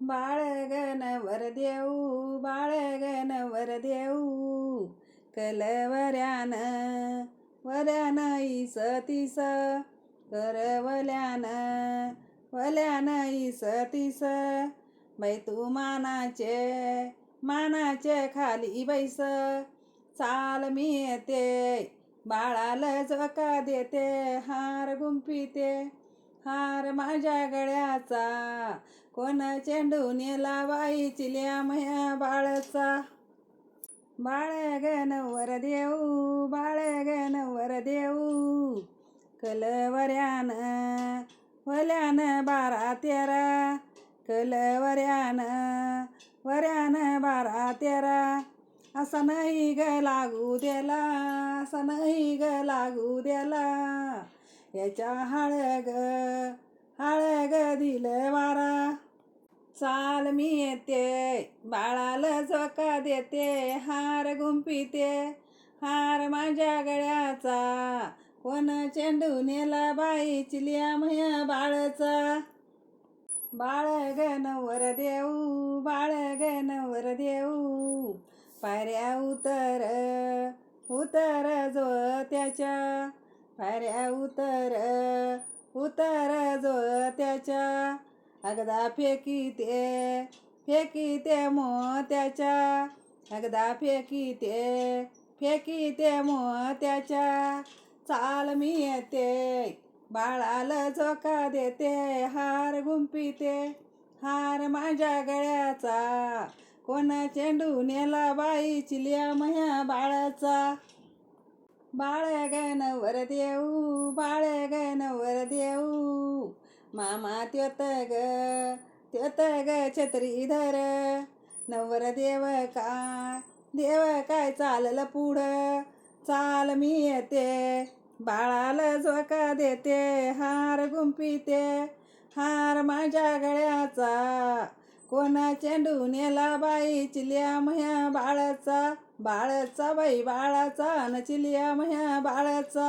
बाळ गण देऊ बाळ देऊ कलवऱ्यान वऱ्यान इस तिस करवल्यान वल्यान इस तिस बाई तू मानाचे मानाचे खाली बैस चाल मी येते बाळाला झोका देते हार गुंफिते हार माझ्या गळ्याचा. कोण चेंडू नेला बाई चिल्या मया बाळचा. बाळ गण देऊ बाळ नवर देऊ. कलवऱ्यान वल्यान बारा तेरा. कलवऱ्यान वऱ्यान बारा तेरा. असं नाही ग लागू द्याला असं नाही ग लागू द्याला. याच्या हळग हळग दिलं वारा. चाल मी येते बाळाला झोका देते हार गुंपिते हार माझ्या गळ्याचा कोण चेंडू नेला बाई चिलिया मया बाळचा. बाळ ग नवर देऊ बाळ ग नवर देऊ. पायऱ्या उतर उतर जो त्याच्या फाऱ्या उतर उतर जो त्याच्या. अगदा फेकी ते फेकी ते मो त्याच्या. अगदा फेकी ते फेकी ते मो त्याच्या. चाल मी येते बाळाला झोका देते हार गुंपिते हार माझ्या गळ्याचा. कोणा चेंडू नेला बाई चिल्या मया बाळाचा. बाळ गण वर देऊ बाळ गण वर देऊ मामा त्योत ग त्योत ग छत्री धर नवर देव काय देव काय चाललं पुढं चाल मी येते बाळाला झोका देते हार गुंपिते हार माझ्या गळ्याचा कोणा चेंडू नेला बाई चिलिया म्ह्या बाळाचा बाळाचा बाई बाळाचा न चिलिया म्ह्या बाळाचा.